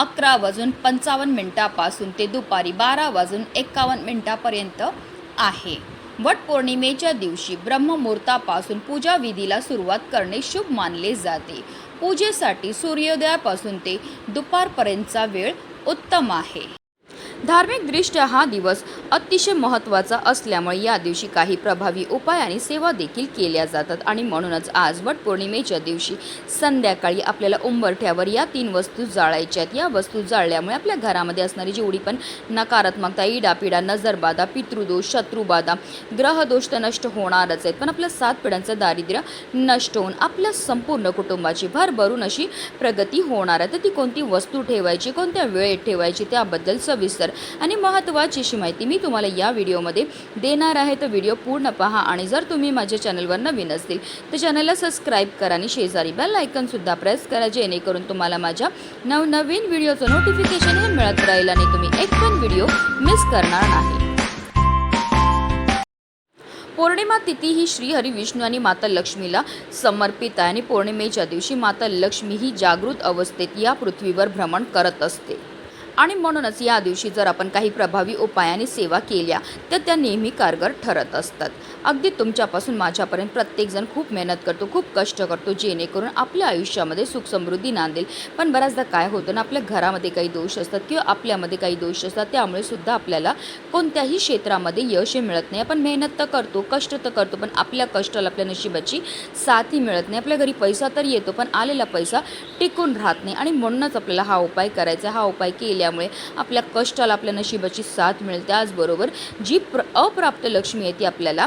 अकरा वाजून पंचावन्न मिनिटापासून ते दुपारी बारा वाजून एकावन्न मिनिटापर्यंत आहे. वटपौर्णिमेच्या दिवशी ब्रह्ममुहूर्तापासून पूजा विधीला सुरुवात करणे शुभ मानले जाते. पूजेसाठी सूर्योदयापासून ते दुपारपर्यंतचा वेळ उत्तम आहे. धार्मिकदृष्ट्या हा दिवस अतिशय महत्त्वाचा असल्यामुळे या दिवशी काही प्रभावी उपाय आणि सेवा देखील केल्या जातात. आणि म्हणूनच आज वटपौर्णिमेच्या दिवशी संध्याकाळी आपल्याला उंबरठ्यावर या तीन वस्तू जाळायच्या आहेत. या वस्तू जाळल्यामुळे आपल्या घरामध्ये असणारी जेवढी पण नकारात्मकता इडापिडा नजरबाधा पितृदोष शत्रुबाधा ग्रहदोष तर नष्ट होणारच आहेत. पण आपल्या सात पिढ्यांचं दारिद्र्य नष्ट होऊन आपल्या संपूर्ण कुटुंबाची भरभरून अशी प्रगती होणार आहे. तर ती कोणती वस्तू ठेवायची कोणत्या वेळेत ठेवायची त्याबद्दल सविस्तर आणि महत्त्वाची अशी माहिती मी तुम्हाला या व्हिडिओमध्ये देणार आहे. तर व्हिडिओ पूर्ण पहा आणि जर तुम्ही माझ्या चॅनलवर नवीन असतील तर चॅनलला सबस्क्राईब करा आणि शेजारी बेल आयकनसुद्धा प्रेस करा जेणेकरून तुम्हाला माझ्या नवनवीन व्हिडिओचं नोटिफिकेशन हे मिळत राहील आणि तुम्ही एक पण व्हिडिओ मिस करणार नाही. पौर्णिमा तिथी ही श्रीहरी विष्णू आणि माता लक्ष्मीला समर्पित आहे आणि पौर्णिमेच्या दिवशी माता लक्ष्मी ही जागृत अवस्थेत या पृथ्वीवर भ्रमण करत असते. आणि म्हणूनच या दिवशी जर आपण काही प्रभावी उपायाने सेवा केल्या तर त्या नेहमी कारगर ठरत असतात. अगदी तुमच्यापासून माझ्यापर्यंत प्रत्येकजण खूप मेहनत करतो खूप कष्ट करतो जेणेकरून आपल्या आयुष्यामध्ये सुख समृद्धी नांदेल. पण बऱ्याचदा काय होतं ना आपल्या घरामध्ये काही दोष असतात किंवा आपल्यामध्ये काही दोष असतात त्यामुळे सुद्धा आपल्याला कोणत्याही क्षेत्रामध्ये यश मिळत नाही. आपण मेहनत तर करतो कष्ट तर करतो पण आपल्या कष्टाला आपल्या नशिबाची साथही मिळत नाही. आपल्या घरी पैसा तर येतो पण आलेला पैसा टिकून राहत नाही. आणि म्हणूनच आपल्याला हा उपाय करायचा हा उपाय केल्या केल्यामुळे आपल्या कष्टाला आपल्या नशिबाची साथ मिळेल. त्याचबरोबर जी प्र अप्राप्त लक्ष्मी आहे ती आपल्याला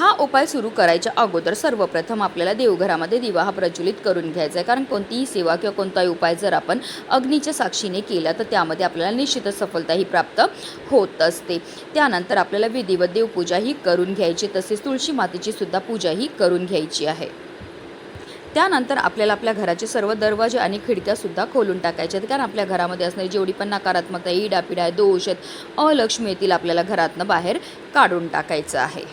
हा उपाय सुरू करायच्या अगोदर सर्वप्रथम आपल्याला देवघरामध्ये दिवा हा प्रज्वलित करून घ्यायचा आहे. कारण कोणतीही सेवा किंवा कोणताही उपाय जर आपण अग्नीच्या साक्षीने केला तर त्यामध्ये आपल्याला निश्चितच सफलता ही प्राप्त होत असते. त्यानंतर आपल्याला विधिवत देवपूजा ही करून घ्यायची तसेच तुळशी मातेची सुद्धा पूजा ही करून घ्यायची आहे. त्यानंतर आपल्याला आपल्या घराचे सर्व दरवाजे आणि खिडक्यासुद्धा खोलून टाकायचे आहेत. कारण आपल्या घरामध्ये असणारी जेवढी पण नकारात्मकता इडापिडा आहे दोष आहेत अलक्ष्मी येतील आपल्याला घरातनं बाहेर काढून टाकायचं आहे.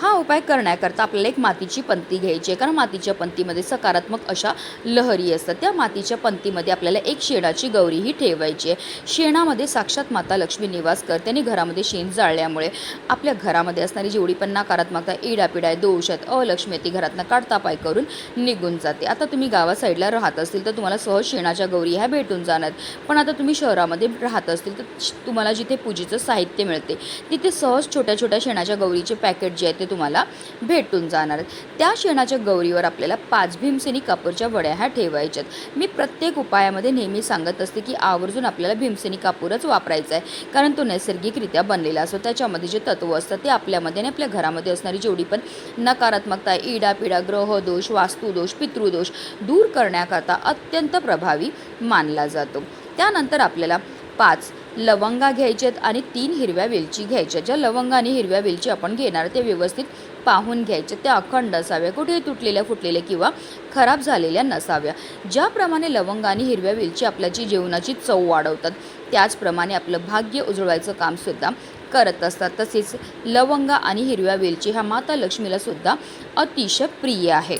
हा उपाय करण्याकरता आपल्याला एक मातीची पंती घ्यायची आहे. कारण मातीच्या पंतीमध्ये सकारात्मक अशा लहरी असतात. त्या मातीच्या पंतीमध्ये आपल्याला एक शेणाची गौरीही ठेवायची आहे. शेणामध्ये साक्षात माता लक्ष्मी निवास करते आणि घरामध्ये शेण जाळल्यामुळे आपल्या घरामध्ये असणारी जेवढी पण नकारात्मकता इडापिडा आहे दोष आहेत अलक्ष्मी ती घरातनं काढता पाय करून निघून जाते. आता तुम्ही गावा साईडला राहत असतील तर तुम्हाला सहज शेणाच्या गौरी ह्या भेटून जाणार. पण आता तुम्ही शहरामध्ये राहत असतील तर तुम्हाला जिथे पूजेचं साहित्य मिळते तिथे सहज छोट्या छोट्या शेणाच्या गौरीचे पॅकेट जे आहेत ते तुम्हाला भेटून जाणार त्या शेणाच्या गौरीवर आपल्याला पाच भीमसेनी कापूरच्या वड्या ह्या ठेवायच्यात मी प्रत्येक उपायामध्ये नेहमी सांगत असते की आवर्जून आपल्याला भीमसेनी कापूरच वापरायचा आहे. कारण तो नैसर्गिकरित्या बनलेला असतो. त्याच्यामध्ये जे तत्व असतात ते आपल्यामध्ये आणि आपल्या घरामध्ये असणारी जेवढी पण नकारात्मकता आहे पिडा ग्रहदोष वास्तुदोष पितृदोष दूर करण्याकरता अत्यंत प्रभावी मानला जातो. त्यानंतर आपल्याला पाच लवंगा घ्यायच्यात आणि तीन हिरव्या वेलची घ्यायच्या. ज्या लवंगा आणि हिरव्या वेलची आपण घेणार ते व्यवस्थित पाहून घ्यायच्या. त्या अखंड असाव्या. कुठेही तुटलेल्या फुटलेल्या किंवा खराब झालेल्या नसाव्या. ज्याप्रमाणे लवंग आणि हिरव्या वेलची आपल्याची जेवणाची चव वाढवतात त्याचप्रमाणे आपलं भाग्य उजळवायचं कामसुद्धा करत असतात. तसेच लवंगा आणि हिरव्या वेलची ह्या माता लक्ष्मीला सुद्धा अतिशय प्रिय आहेत.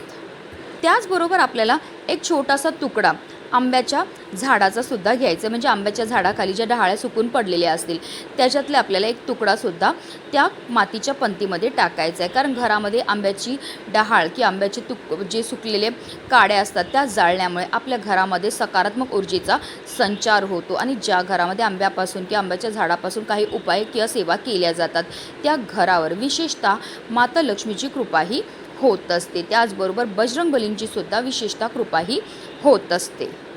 त्याचबरोबर आपल्याला एक छोटासा तुकडा आंब्याच्या झाडाचा सुद्धा घ्यायचा म्हणजे आंब्याच्या झाडाखाली ज्या डहाळ्या सुकून पडलेल्या असतील त्याच्यातले आपल्याला एक तुकडासुद्धा त्या मातीच्या पंतीमध्ये टाकायचा आहे. कारण घरामध्ये आंब्याची डहाळ की आंब्याचे तुक जे सुकलेले काड्या असतात त्या जाळण्यामुळे आपल्या घरामध्ये सकारात्मक ऊर्जेचा संचार होतो. आणि ज्या घरामध्ये आंब्यापासून किंवा आंब्याच्या झाडापासून काही उपाय किंवा सेवा केल्या जातात त्या घरावर विशेषतः माता लक्ष्मीची कृपा ही होत असते. त्याचबरोबर बजरंगबलींची सुद्धा विशेषतः कृपाही होत असते.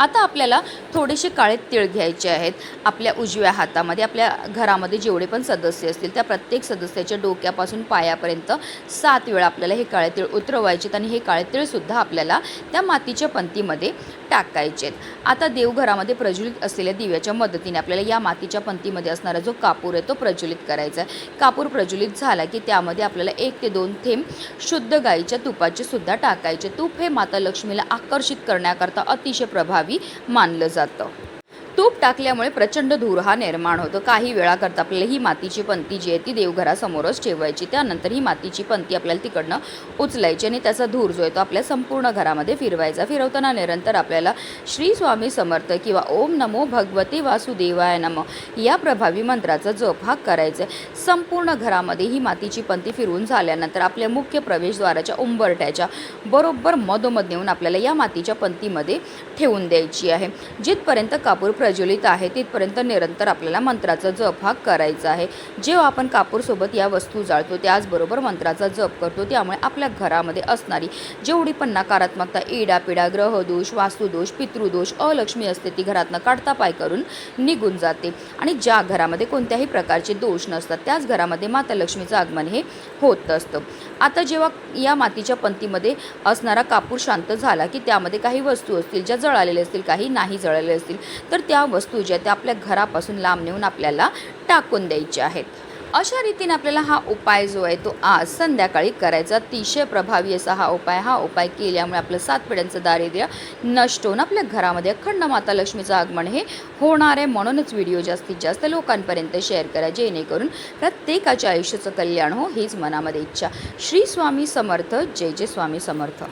आता आपल्याला थोडेसे काळे तिळ घ्यायचे आहेत. आपल्या उजव्या हातामध्ये आपल्या घरामध्ये जेवढे पण सदस्य असतील त्या प्रत्येक सदस्याच्या डोक्यापासून पायापर्यंत सात वेळा आपल्याला हे काळे तिळ उतरवायचे आणि हे काळे तिळसुद्धा आपल्याला त्या मातीच्या पंतीमध्ये टाकायचे आहेत आता देवघरामध्ये प्रज्वलित असलेल्या दिव्याच्या मदतीने आपल्याला या मातीच्या पंतीमध्ये असणारा जो कापूर आहे तो प्रज्वलित करायचा आहे. कापूर प्रज्वलित झाला की त्यामध्ये आपल्याला एक ते दोन थेंब शुद्ध गाईच्या तुपाचे सुद्धा टाकायचे. तूप हे माता लक्ष्मीला आकर्षित करण्याकरता अतिशय प्रभावी मानलं जातं. तूप टाकल्यामुळे प्रचंड धूर हा निर्माण होतो. काही वेळाकरता आपल्याला ही मातीची पंती जी आहे ती देवघरासमोरच ठेवायची. त्यानंतर ही मातीची पंती आपल्याला तिकडनं उचलायची आणि त्याचा धूर जो आहे तो आपल्या संपूर्ण घरामध्ये फिरवायचा. फिरवताना निरंतर आपल्याला श्री स्वामी समर्थ किंवा ओम नमो भगवते वासुदेवाय नम या प्रभावी मंत्राचा जप हा करायचा आहे. संपूर्ण घरामध्ये ही मातीची पंती फिरवून झाल्यानंतर आपल्या मुख्य प्रवेशद्वाराच्या उंबरट्याच्या बरोबर मधोमध नेऊन आपल्याला या मातीच्या पंतीमध्ये ठेवून द्यायची आहे. जिथपर्यंत कापूर प्रज्वलित आहे तिथपर्यंत निरंतर आपल्याला मंत्राचा जप हा करायचा आहे. जेव्हा आपण कापूरसोबत या वस्तू जाळतो त्याचबरोबर मंत्राचा जप करतो त्यामुळे आपल्या घरामध्ये असणारी जेवढी पण नकारात्मकता इडापिडा ग्रहदोष वास्तुदोष पितृदोष अलक्ष्मी असते ती घरातनं काढता पाय करून निघून जाते. आणि ज्या घरामध्ये कोणत्याही प्रकारचे दोष नसतात त्याच घरामध्ये माता लक्ष्मीचं आगमन हे होत असतं. आता जेव्हा या मातीच्या पंतीमध्ये असणारा कापूर शांत झाला की त्यामध्ये काही वस्तू असतील ज्या जळालेल्या असतील काही नाही जळालेल्या असतील तर त्या वस्तू ज्या त्या आपल्या घरापासून लांब नेऊन आपल्याला टाकून द्यायच्या आहेत. अशा रीतीने आपल्याला हा उपाय जो आहे तो आज संध्याकाळी करायचा. अतिशय प्रभावी असा हा उपाय हा उपाय केल्यामुळे आपलं सात पिढ्यांचं दारिद्र्य नष्ट होऊन आपल्या घरामध्ये अखंड माता लक्ष्मीचं आगमन हे होणार आहे. म्हणूनच व्हिडिओ जास्तीत जास्त लोकांपर्यंत शेअर करा जेणेकरून प्रत्येकाच्या आयुष्याचं कल्याण हो हीच मनामध्ये इच्छा. श्री स्वामी समर्थ. जय जय स्वामी समर्थ.